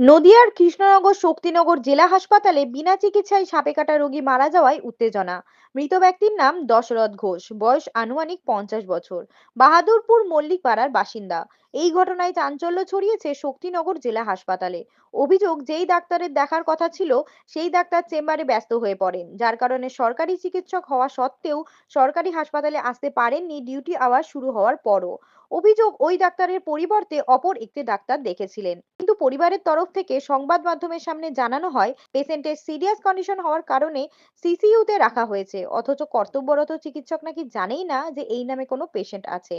নদিয়ার কৃষ্ণনগর শক্তিনগর জেলা হাসপাতালে বিনা চিকিৎসায় সাপে কাটা রোগী মারা যাওয়ায় উত্তেজনা। মৃত ব্যক্তির নাম দশরথ ঘোষ। বয়স আনুমানিক পঞ্চাশ বছর। বাহাদুরপুর মল্লিক পাড়ার বাসিন্দা। এই ঘটনায় চাঞ্চল্য ছড়িয়েছে শক্তিনগর জেলা হাসপাতালে। অভিযোগ, যেই ডাক্তারের দেখার কথা ছিল, সেই ডাক্তার চেম্বারে ব্যস্ত হয়ে পড়েন। যার কারণে সরকারি চিকিৎসক হওয়া সত্ত্বেও সরকারি হাসপাতালে আসতে পারেননি। ডিউটি আওয়ার শুরু হওয়ার পরও। অভিযোগ ওই ডাক্তারের পরিবর্তে অপর একটি ডাক্তার দেখেছিলেন। কিন্তু পরিবারের তরফ থেকে সংবাদ মাধ্যমের সামনে জানানো হয়, পেশেন্টের সিরিয়াস কন্ডিশন হওয়ার কারণে সিসিইউতে রাখা হয়েছে। অথচ কর্তব্যরত চিকিৎসক নাকি জানেই না যে এই নামে কোনো পেশেন্ট আছে।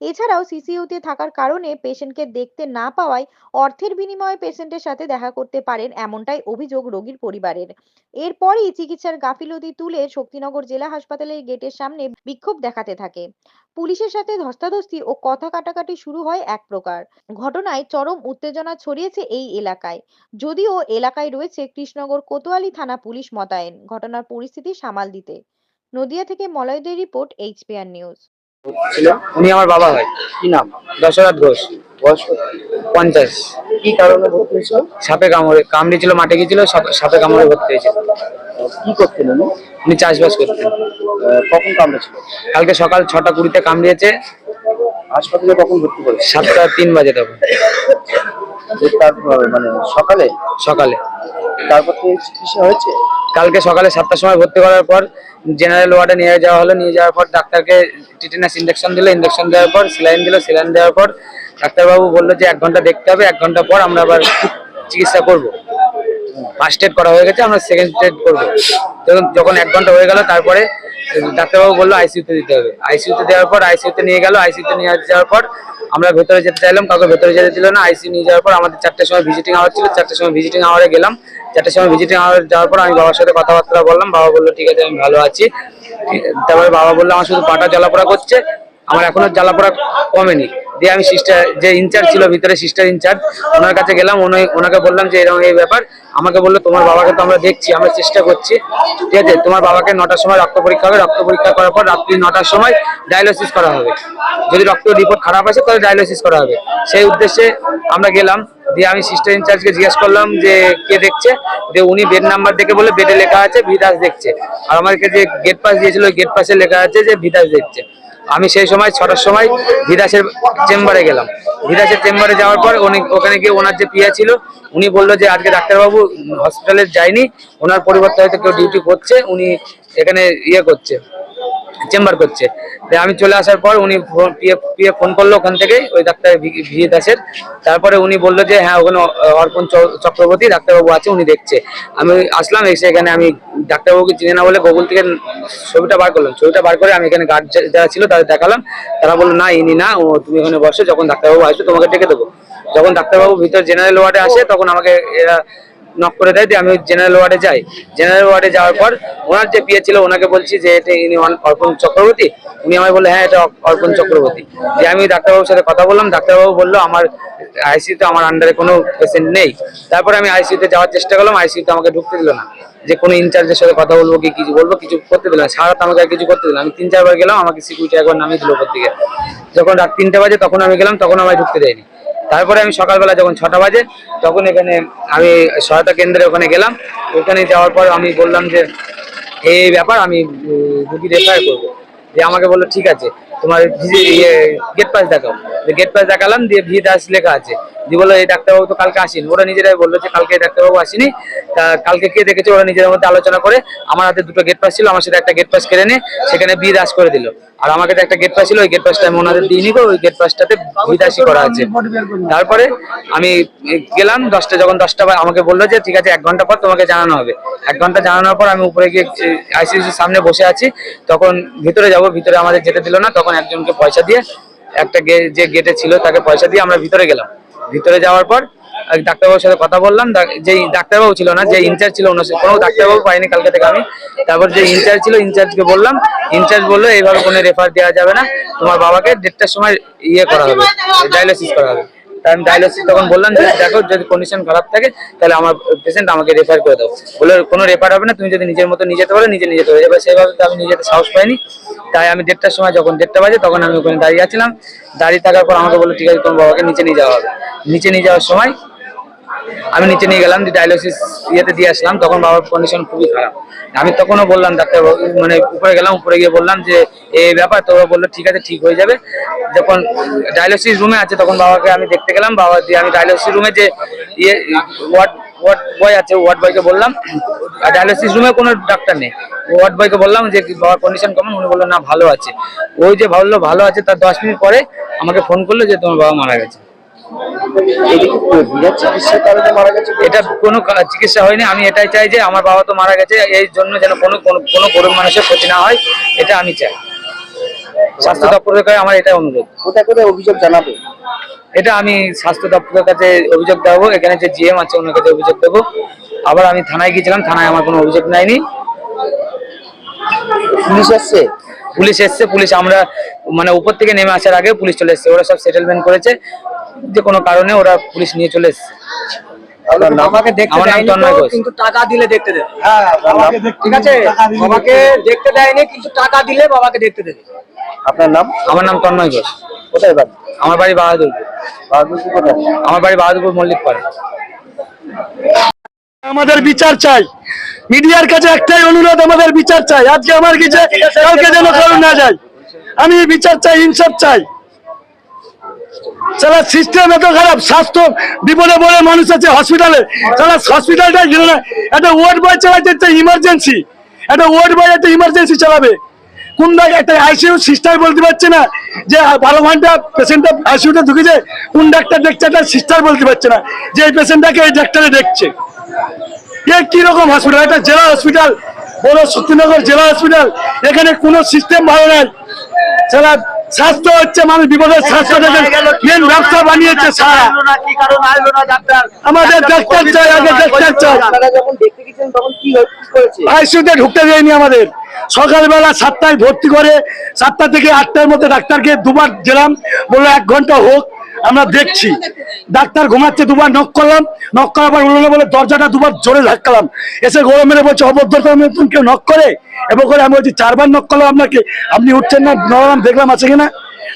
এছাড়াও সিসিইউতে থাকার কারণে পেশেন্টকে দেখতে না পাওয়ায় অর্থের বিনিময়ে পেশেন্টের সাথে দেখা করতে পারেন এমনটাই অভিযোগ রোগীর পরিবারের। এরপরই চিকিৎসার গাফিলতি তুলে শক্তিনগর জেলা হাসপাতালের গেটের সামনে বিক্ষোভ দেখাতে থাকে। পুলিশের সাথে ধস্তাধস্তি ও কথা কাটাকাটি শুরু হয় এক প্রকার। ঘটনায় চরম উত্তেজনা ছড়িয়েছে এই এলাকায়। যদিও এলাকায় রয়েছে কৃষ্ণনগর কোতোয়ালি থানা পুলিশ মোতায়েন। ঘটনার পরিস্থিতি সামাল দিতে। নদিয়া থেকে মলয়দের রিপোর্ট এইচপিআর নিউজ। ছিল উনি আমার বাবা হয় কি নাম? দশরথ ঘোষ। বয়স পঞ্চাশ। কি কারণে ভর্তি হয়েছিল? সাপে কামড়ে কামড়েছিল মাঠে গেছিল সাপে কামড়ে ভর্তি হয়েছিল। কি করতেন উনি? উনি চাষবাস করতেন। কখন কামড়েছিল? কালকে সকাল ছটা কুড়িতে কামড়িয়েছে। হাসপাতালে কখন ভর্তি করেছে? সাতটা তিন বাজে তখন। তারপর মানে সকালে? সকালে। তারপর থেকে চিকিৎসা হয়েছে? কালকে সকালে সাতটার সময় ভর্তি করার পর জেনারেল ওয়ার্ডে নিয়ে যাওয়া হলো। নিয়ে যাওয়ার পর ডাক্তারকে টিটেনাস ইঞ্জেকশন দিল। ইঞ্জেকশন দেওয়ার পর স্যালাইন দিল। স্যালাইন দেওয়ার পর ডাক্তারবাবু বলল যে এক ঘণ্টা দেখতে হবে। এক ঘণ্টা পর আমরা আবার চিকিৎসা করব। ফার্স্ট এড করা হয়ে গেছে। আমরা সেকেন্ড এড করব। যখন এক ঘণ্টা হয়ে গেল তারপরে ডাক্তারবাবু বলল আইসিইউতে দিতে হবে। আইসিউতে দেওয়ার পর আইসিইউতে নিয়ে গেল আইসিউতে নিয়ে যাওয়ার পর আমরা ভেতরে যেতে চাইলাম, কাউকে ভেতরে যেতে দিল না আইসিউ নিয়ে যাওয়ার পর আমাদের চারটের সময় ভিজিটিং আওয়ার ছিল, চারটের সময় ভিজিটিং আওয়ারে গেলাম। চারটার সময় ভিজিটিং আওয়ার যাওয়ার পর আমি বাবার সাথে কথাবার্তা বললাম, বাবা বলল, ঠিক আছে, আমি ভালো আছি। তারপরে বাবা বলল, আমার শুধু পাটা জ্বালাপোড়া করছে। আমার এখনও জ্বালা পড়া কমেনি। দিয়ে আমি সিস্টার যে ইনচার্জ ছিল ভিতরে সিস্টার ইনচার্জ ওনার কাছে গেলাম ওনাকে বললাম যে এরকম এই ব্যাপার। আমাকে বলল, তোমার বাবাকে তো আমরা দেখছি, আমরা চেষ্টা করছি। ঠিক আছে, তোমার বাবাকে নটার সময় রক্ত পরীক্ষা হবে। রক্ত পরীক্ষা করার পর রাত্রি নটার সময় ডায়ালিসিস করা হবে। যদি রক্ত রিপোর্ট খারাপ আসে, তাহলে ডায়ালিসিস করা হবে। সেই উদ্দেশ্যে আমরা গেলাম। দিয়ে আমি সিস্টার ইনচার্জকে জিজ্ঞেস করলাম যে, কে দেখছে? দিয়ে উনি বেড নাম্বার দেখে বলে বেডে লেখা আছে, ভিদাস দেখছে। আর আমাকে যে গেট পাস দিয়েছিল গেট পাসে লেখা আছে যে, ভিদাস দেখছে। আমি সেই সময় ছটার সময় ভিদাসের চেম্বারে গেলাম। ভিদাসের চেম্বারে যাওয়ার পর উনি ওখানে গিয়ে ওনার যে পিয়া ছিল, উনি বলল যে, আজকে ডাক্তারবাবু হসপিটালে যায়নি, ওনার পরিবর্তে হয়তো কেউ ডিউটি করছে, উনি এখানে ইয়ে করছে। চেম্বার করছে। আমি চলে আসার পর উনি পিএ ফোন করল ওখান থেকে ওই ডাক্তার ভিজি দাসের তারপরে উনি বলল যে হ্যাঁ ওখানে অর্পণ চক্রবর্তী ডাক্তারবাবু আছে, উনি দেখছে। আমি আসলাম, এসে এখানে আমি ডাক্তারবাবুকে চিনে না বলে গুগল থেকে ছবিটা বার করলাম। ছবিটা বার করে আমি এখানে গার্ড যারা ছিল তাদের দেখালাম। তারা বলল, না, ইনি না, ও, তুমি ওখানে বসো, যখন ডাক্তারবাবু আসবে তোমাকে ডেকে দেবো। যখন ডাক্তারবাবু ভিতর জেনারেল ওয়ার্ডে আসে, তখন আমাকে এরা নক করে দেয়, দিয়ে আমি জেনারেল ওয়ার্ডে যাই। জেনারেল ওয়ার্ডে যাওয়ার পর ওনার যে বিয়ে ছিল, ওনাকে বলছি যে এটা ইনি অর্পণ চক্রবর্তী। উনি আমায় বলল হ্যাঁ এটা অর্পণ চক্রবর্তী। যে আমি ডাক্তারবাবুর সাথে কথা বললাম, ডাক্তারবাবু বলল, আমার আইসিইউতে আমার আন্ডারে কোনো পেশেন্ট নেই। তারপরে আমি আইসিইউতে যাওয়ার চেষ্টা করলাম আইসিইউতে আমাকে ঢুকতে দিল না। যে কোনো ইনচার্জের সাথে কথা বলব কি, কিছু বলব, কিছু করতে দিল না। সারা আমাকে আর কিছু করতে দিল আমি তিন চারবার গেলাম, আমাকে সিকিউরিটি একবার নামিয়ে দিল উপর থেকে যখন রাত তিনটে বাজে, তখন আমি গেলাম, তখন আমায় ঢুকতে দেয়নি। তারপরে আমি সকালবেলা যখন ছটা বাজে, তখন এখানে আমি সহায়তা কেন্দ্রে ওখানে গেলাম। ওখানে যাওয়ার পর আমি বললাম যে, এই ব্যাপার আমি রুগী রেফার করব। যে আমাকে বলল, ঠিক আছে। তোমার ইয়ে গেট পাস দেখাও। গেট পাস দেখালাম, দিয়ে ভি দাস লেখা আছে। দিয়ে বলল, এই ডাক্তারবাবু তো কালকে আসেনি। ওরা নিজেরাই বলল যে, কালকে ডাক্তারবাবু আসেনি। তা কালকে কে দেখেছে? ওরা নিজেদের মধ্যে আলোচনা করে, আমার হাতে দুটো গেট পাস ছিল, আমার সাথে একটা গেট পাস কেড়ে নিয়ে সেখানে বি দাস করে দিল। আর আমাকে একটা গেট পাস ছিল, ওই গেট পাসটা আমি ওনাদের দিইনি ওই গেট পাসটাতে বিদাসি করা আছে। তারপরে আমি গেলাম, দশটা যখন দশটা আমাকে বলল যে, ঠিক আছে, এক ঘণ্টা পর তোমাকে জানানো হবে। এক ঘণ্টা জানানোর পর আমি উপরে গিয়ে আইসিসির সামনে বসে আছি। তখন ভিতরে যাব, ভিতরে আমাদের যেতে দিল না, তখন একজনকে পয়সা দিয়ে একটা যে গেটে ছিল তাকে পয়সা দিয়ে আমরা ভিতরে গেলাম। ভিতরে যাওয়ার পর ডাক্তারবাবুর সাথে কথা বললাম যে ডাক্তারবাবু ছিল না, যে ইনচার্জ ছিল কোনো ডাক্তারবাবু পাইনি কালকে থেকে আমি। তারপর যে ইনচার্জ ছিল, ইনচার্জকে বললাম, ইনচার্জ বলল, এইভাবে কোনো রেফার দেওয়া যাবে না। তোমার বাবাকে দেড়টার সময় ইয়ে করা হবে ডায়ালিসিস করা হবে। আমি ডায়ালিসিস তখন বললাম যে, দেখো যদি কন্ডিশন খারাপ থাকে, তাহলে আমার পেশেন্ট আমাকে রেফার করে দাও। বলে, কোনো রেফার হবে না, তুমি যদি নিজের মতো নিয়ে যেতে পারো নিজে নিয়ে যেতে পারো এবার সেভাবে তো আমি নিজে সাহস পাইনি। তাই আমি দেড়টার সময় যখন দেড়টা বাজে, তখন আমি ওখানে দাঁড়িয়ে আছিলাম। দাঁড়িয়ে থাকার পর আমাকে বলল, ঠিক আছে, তোমার বাবাকে নিচে নিয়ে যাওয়া হবে। নিচে নিয়ে যাওয়ার সময় আমি নিচে নিয়ে গেলাম ডায়ালিসিস ইয়েতে দিয়ে আসলাম, তখন বাবার কন্ডিশন খুবই খারাপ। আমি তখনও বললাম ডাক্তার মানে উপরে গেলাম, উপরে গিয়ে বললাম যে, এই ব্যাপার, তোরা বলল ঠিক আছে, ঠিক হয়ে যাবে। যখন ডায়ালিসিস রুমে আছে, তখন বাবাকে আমি দেখতে গেলাম, বাবা দিয়ে আমি ডায়ালিসিস রুমে যে ইয়ে ওয়ার্ড ওয়ার্ড বয় আছে ওয়ার্ড বয়কে বললাম ডায়ালিসিস রুমে কোনো ডাক্তার নেই। ওয়ার্ড বয়কে বললাম যে, বাবার কন্ডিশন কেমন? উনি বলল, না, ভালো আছে। ওই যে ভাবলো ভালো আছে। তার দশ মিনিট পরে আমাকে ফোন করল যে, তোমার বাবা মারা গেছে। এটা কোনো চিকিৎসা হয়নি। আমি এটাই চাই যে আমার বাবা তো মারা গেছে এই জন্য যেন কোনো কোনো কোনো গরিব মানুষের ক্ষতি না হয় এটা আমি চাই। স্বাস্থ্য দপ্তরের কাছে আমার এটাই অনুরোধ। কোথায় কোথায় অভিযোগ জানাবে? এটা আমি স্বাস্থ্য দপ্তরের কাছে অভিযোগ দেবো এখানে যে জিএম আছে ওনার কাছে অভিযোগ দেবো। আবার আমি থানায় গিয়েছিলাম থানায় আমার কোনো অভিযোগ নেয়নি। পুলিশ আসছে? পুলিশ এসছে পুলিশ আমরা মানে উপর থেকে নেমে আসার আগে পুলিশ চলে এসছে ওরা সব সেটেলমেন্ট করেছে। যে কোনো কারণে ওরা পুলিশ নিয়ে চলে এসছে। আমাকে দেখতে দেয়নি। কিন্তু টাকা দিলে দেখতে দেবে। হ্যাঁ ঠিক আছে? বাবাকে দেখতে দেয়নি কিন্তু টাকা দিলে বাবাকে দেখতে দেবে। আপনার নাম? আমার নাম তন্ময় ঘোষ। কোথায় বাড়ি? আমার বাড়ি বাহাদুরপুর। বাহাদুরপুর কোথায়? আমার বাড়ি বাহাদুরপুর মল্লিক পাড়া আমাদের বিচার চাই। মিডিয়ার কাছে একটাই অনুরোধ, আমাদের বিচার চাই। আজকে আমার কাছে কালকে যেন কারণ না যায়। আমি বিচার চাই, ইনসাফ চাই। বয় একটা ইমার্জেন্সি একটা বয় একটা ইমার্জেন্সি চালাবে। কোন একটা বলতে পারছে না যে বারো ঘণ্টা পেশেন্টটা ঢুকেছে, কোন ডাক্তার দেখছে একটা সিস্টার বলতে পারছে না যে এই পেশেন্টটাকে এই ডাক্তারে দেখছে। এ কি রকম হসপিটাল এটা জেলা হসপিটাল বড় শক্তিনগর জেলা হসপিটাল এখানে কোনো সিস্টেম ভালো নাই। সারা স্বাস্থ্য হচ্ছে মানুষ বিপদের স্বাস্থ্য মেন ব্যবসা বানিয়েছে সারা। আমাদের ডাক্তার চাই আগে ডাক্তার চাই। আইসিউতে ঢুকতে দেয়নি আমাদের। সকালবেলা সাতটায় ভর্তি করে সাতটা থেকে আটটার মধ্যে ডাক্তারকে দুবার গেলাম। বলল এক ঘণ্টা হোক আমরা দেখছি। ডাক্তার ঘুমাচ্ছে, দুবার নক করলাম নক করার পর উঠল বলে দরজাটা দুবার জোরে ধাক্কালাম। এসে গরম মেরে বলছে অভদ্রতা কেউ নক করে? এবং করে আমি বলছি, চারবার নক করলাম আপনাকে। আপনি উঠছেন না, নড়ালাম, দেখলাম আছে কিনা?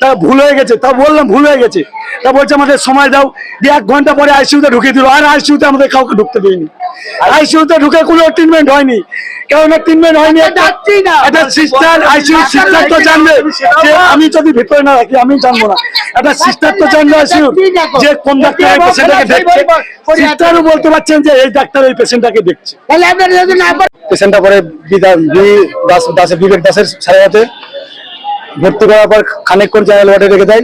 তা ভুল হয়ে গেছে তা বললাম ভুল হয়ে গেছে। তা বলছে আমাদের সময় দাও দিয়ে এক ঘণ্টা পরে আইসিউতে ঢুকিয়ে দিল আর আইসিউতে আমাদের কাউকে ঢুকতে দিইনি আইসিউতে ঢুকে কোনো ট্রিটমেন্ট হয়নি কেন ট্রিটমেন্ট হয়নি একটা একটা সিস্টার আইসিউ সিস্টার তো জানবে যে আমি যদি ভিতরে না রাখি আমি জানব না। একটা সিস্টার তো জানবে আইসিউ যে কোন ডাক্তার এই পেশেন্টটাকে দেখছে। সিস্টারও বলতে পারছেন যে এই ডাক্তার এই পেশেন্টটাকে দেখছে। পেশেন্টটা পরে দাস বিবেক দাসের সারাতে ভর্তি করার পর খানিকক্ষণ চ্যানেল ওয়ার্ডে রেখে দেয়।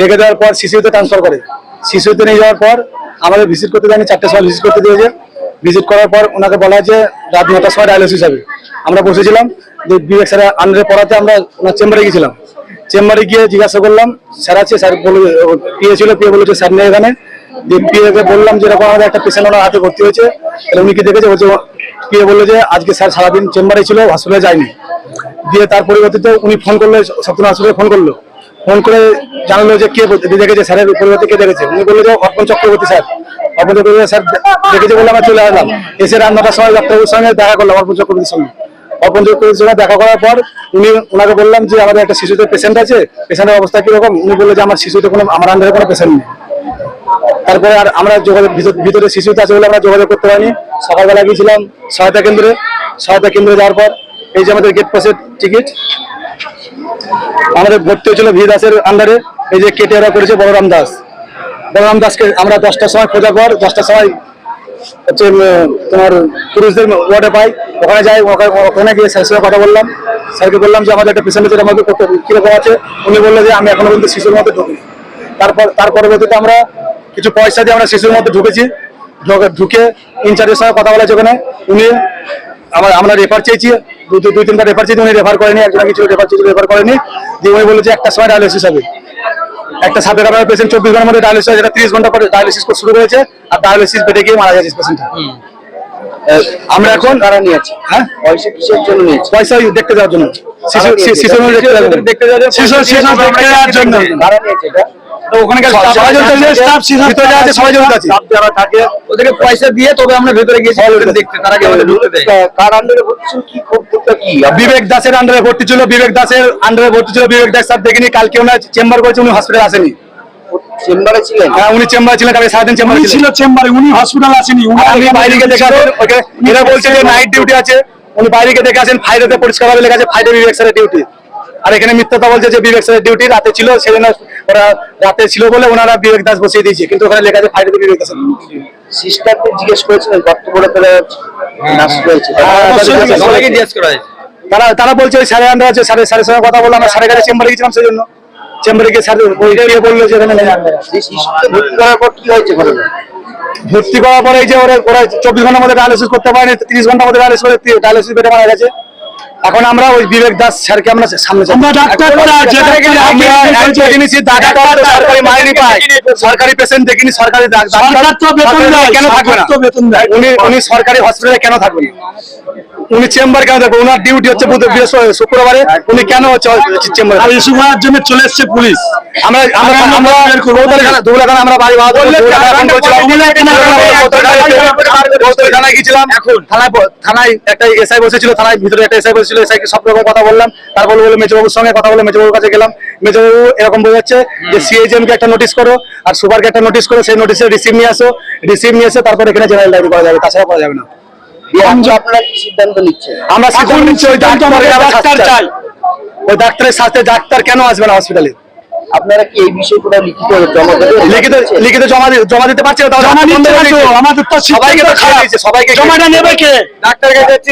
রেখে দেওয়ার পর শিশুতে ট্রান্সফার করে। শিশুতে নিয়ে যাওয়ার পর আমাদের ভিজিট করতে দেয়নি, চারটে সময় ভিজিট করতে দিয়েছে। ভিজিট করার পর ওনাকে বলা হয়েছে, রাত নটার সময় ডায়ালিসিস হবে। আমরা বসেছিলাম, যে বিবেক স্যার আন্ডারে পড়াতে আমরা ওনার চেম্বারে গিয়েছিলাম। চেম্বারে গিয়ে জিজ্ঞাসা করলাম, স্যার আছে? স্যার বলে পিএ ছিল পিএ বলেছে, স্যার নেই এখানে। দিয়ে পিএ কে বললাম যে এরকম আমাদের একটা পেশেন্ট ওনার হাতে ভর্তি হয়েছে। উনি কি দেখেছে? বলছে পিএ বলল যে, আজকে স্যার সারাদিন চেম্বারে ছিল হসপিটালে যায়নি। দিয়ে তার পরিবর্তে উনি ফোন করলে সপ্তম ফোন করল। ফোন করে জানালো যে কে দেখেছে স্যারের পরিবর্তে কে দেখেছে। উনি বলল যে অর্পণ চক্রবর্তী স্যার। অর্পণ চক্রবর্তী স্যার দেখেছে বলে আমরা চলে আসলাম। এসে রাত নটার সময় ডাক্তারবাবুর সঙ্গে দেখা করলাম অর্পণ চক্রবর্তীর সঙ্গে। অর্পণ চক্রবর্তীর সঙ্গে দেখা করার পর উনি ওনাকে বললাম যে আমাদের একটা শিশুদের পেশেন্ট আছে, পেশেন্টের অবস্থা কীরকম? উনি বলল যে আমার শিশুতে কোনো আমার আন্ডারে কোনো পেশেন্ট নেই। তারপরে আর আমরা যোগাযোগ ভিতর- শিশুতে আছে বলে আমরা যোগাযোগ করতে পারিনি। সকালবেলা গিয়েছিলাম সহায়তা কেন্দ্রে। সহায়তা কেন্দ্রে যাওয়ার পর এই যে আমাদের গেট পাসের টিকিট আমাদের ভর্তি হয়েছিল ভি দাসের আন্ডারে এই যে কেটে ওরা করেছে বলরাম দাস। বলরাম দাসকে আমরা দশটার সময় খোঁজার পর দশটার সময় হচ্ছে তোমার পুরুষদের ওয়ার্ডে পাই। ওখানে যাই, ওখানে- গিয়ে স্যারের সঙ্গে কথা বললাম। স্যারকে বললাম যে, আমাদের একটা পেশেন্ট আছে আমাদের কীরকম আছে? উনি বলল যে, আমি এখনও পর্যন্ত শিশুর মধ্যে ঢুকি। তারপর, তার পরবর্তীতে আমরা কিছু পয়সা দিয়ে আমরা শিশুর মধ্যে ঢুকেছি। ঢুকে- ঢুকে ইনচার্জের সঙ্গে কথা বলেছে ওখানে। উনি আমার আমরা রেফার চেয়েছি দুই তিনবার রেফার চেয়েছি উনি রেফার করেনি একজন কিছু রেফার চেয়েছি রেফার করেনি। দিয়ে উনি বলেছে একটা সময় ডায়ালিসিস হবে। একটা সাপে কাটার পেশেন্ট চব্বিশ ঘণ্টার মধ্যে ডায়ালিসিস যেটা তিরিশ ঘণ্টা পরে ডায়ালিসিস শুরু হয়েছে আর ডায়ালিসিস বেটে গিয়ে মারা গেছে পেশেন্ট আমরা এখন কারা নিয়েছে। হ্যাঁ? পয়সা কিসের জন্য নিয়েছে? পয়সা দেখতে যাওয়ার জন্য। শিশু দেখতে যাওয়ার জন্য। শিশু শিশু দেখতে যাওয়ার জন্য কারা নিয়েছে এটা তো ওখানে সবাই স্টাফ ভিতরে আছে সবাই জড়িত আছে। যারা থাকে ওদেরকে পয়সা দিয়ে তবে আমরা ভেতরে গেছি দেখতে তার আগে আমাদের ঢুকতে দেয়। কার আন্ডারে ভর্তি কি কর্তব্যটা কি? বিবেক দাসের আন্ডারে ভর্তি ছিল বিবেক দাসের আন্ডারে ভর্তি ছিল বিবেক দাস স্যার দেখেনি কালকে ওনার চেম্বার করেছে উনি হসপিটাল আসেনি। চেম্বারে ছিলেন? হ্যাঁ উনি চেম্বারে ছিলেন কালকে সারাদিন চেম্বারে ছিল চেম্বারে উনি হসপিটাল আসেনি উনি বাইরে গিয়ে দেখে আসেন ওকে- এরা বলছে যে নাইট ডিউটি আছে উনি বাইরে গিয়ে দেখে আসেন ফাইডেতে পরিষ্কার ভাবে লেখা আছে ফাইডে বিবেক স্যারের ডিউটি আর এখানে মিথ্যাটা বলছে যে বিবেক স্যারের ডিউটি রাতে ছিল সেজন্য ওরা রাতে ছিল বলে ওনারা বিবেক দাস বসিয়ে দিয়েছে কিন্তু ওখানে লেখা আছে ফাইডেতে বিবেক দাস সিস্টারদের জিজ্ঞেস করেছিলেন তারা হ্যাঁ, করেছি। সবাইকে জিজ্ঞেস করা হয়েছে। তারা তারা বলছে ওই স্যারের আন্ডার আছে স্যারের স্যারের সঙ্গে কথা বললাম আমরা স্যারের কাছে চেম্বারে গেছিলাম সেই জন্য চেম্বারে গিয়ে স্যার বলল যে ভর্তি করার পর কি হয়েছে ভর্তি করার পরে এই যে ওরা ওরা চব্বিশ ঘণ্টার মধ্যে ডায়ালিসিস করতে পারেনি তিরিশ ঘণ্টার মধ্যে ডায়ালিসিস করে ডায়ালিসিস বেডে মারা গেছে। এখন আমরা ওই বিবেক দাস স্যারকে আমরা সামনে সরকারি মাইনে পায়। সরকারি পেশেন্ট দেখিনি সরকারি কেন থাকবে না? উনি সরকারি হসপিটালে কেন থাকবেন? উনি চেম্বার কেন থাকবেন ওনার ডিউটি হচ্ছে শুক্রবারে উনি কেন হচ্ছে চেম্বার আর ইস্যু করার জন্য চলে এসছে পুলিশ। আমরা বাড়ি থানায় গেছিলাম থানায় থানায় একটা এসআই বসেছিল থানায় ভিতরে একটা এসআই বসেছিল এসআই সব রকম কথা বললাম। তারপর বলল মেজবাবুর সঙ্গে কথা বলে মেজবাবুর কাছে গেলাম। মেজবাবু এরকম বোঝাচ্ছে যে সিএইচএম কে একটা নোটিশ করো আর সুপারকে একটা নোটিশ করো। সেই নোটিশের রিসিভ নিয়ে আসো। রিসিভ নিয়ে এসে তারপর এখানে জেনারেল ডায়েরি করা যাবে তাছাড়া করা যাবে না। আপনারা কি সিদ্ধান্ত নিচ্ছেন? আমরা সিদ্ধান্ত নিচ্ছি ওই ডাক্তারের ডাক্তার চাই। ওই ডাক্তারের সাথে ডাক্তার কেন আসবে না হসপিটালে আপনারা কি এই বিষয়ে কোনো লিখিত জমা লিখিত লিখিত জমা জমা দিতে পারছে না তাহলে জমা বন্ধ নিচ্ছে না করে তো, দিয়েছে। আমাদের তো সবাইকে তো সিদ্ধান্ত খাইয়ে সবাইকে জমাটা নেবে কে? ডাক্তার কাছে যাচ্ছি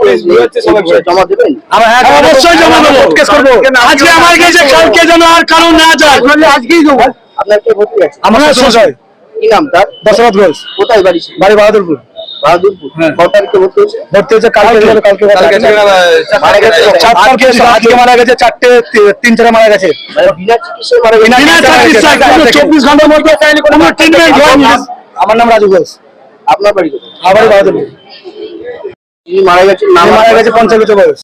পুলিশ নিয়েছে, এই জমা দেবেন? আমরা হ্যাঁ অবশ্যই জমা দেবো। কেস করব আজকে আমার কাছে কালকে যেন আর কারণ না যায়। আজকেই দেবো। আপনার কে ভর্তি আছে আমরা শ্বশুর। কি নাম তার? দশরথ ঘোষ। কোথায় বাড়ি? বাড়ি বাহাদুরপুর। বাহাদুরপুর। তারিখে ভর্তি হয়েছে? ভর্তি হচ্ছে কালকে কালকে। কালকে কালকে থেকে, আহ, মারা গেছে চার আজকে মারা গেছে চারটে তিন চারে মারা গেছে। মানে বিনা চিকিৎসায় মারা গেছে? বিনা বিনা চিকিৎসায় চব্বিশ ঘণ্টার মধ্যে কোনো ট্রিটমেন্ট হয়নি। আমার নাম রাজু ঘোষ। আপনার বাড়ি কোথায়? আমার বাড়ি বাহাদুরপুর। মারা গেছে নাম মারা গেছে পঞ্চাশ বছর বয়স।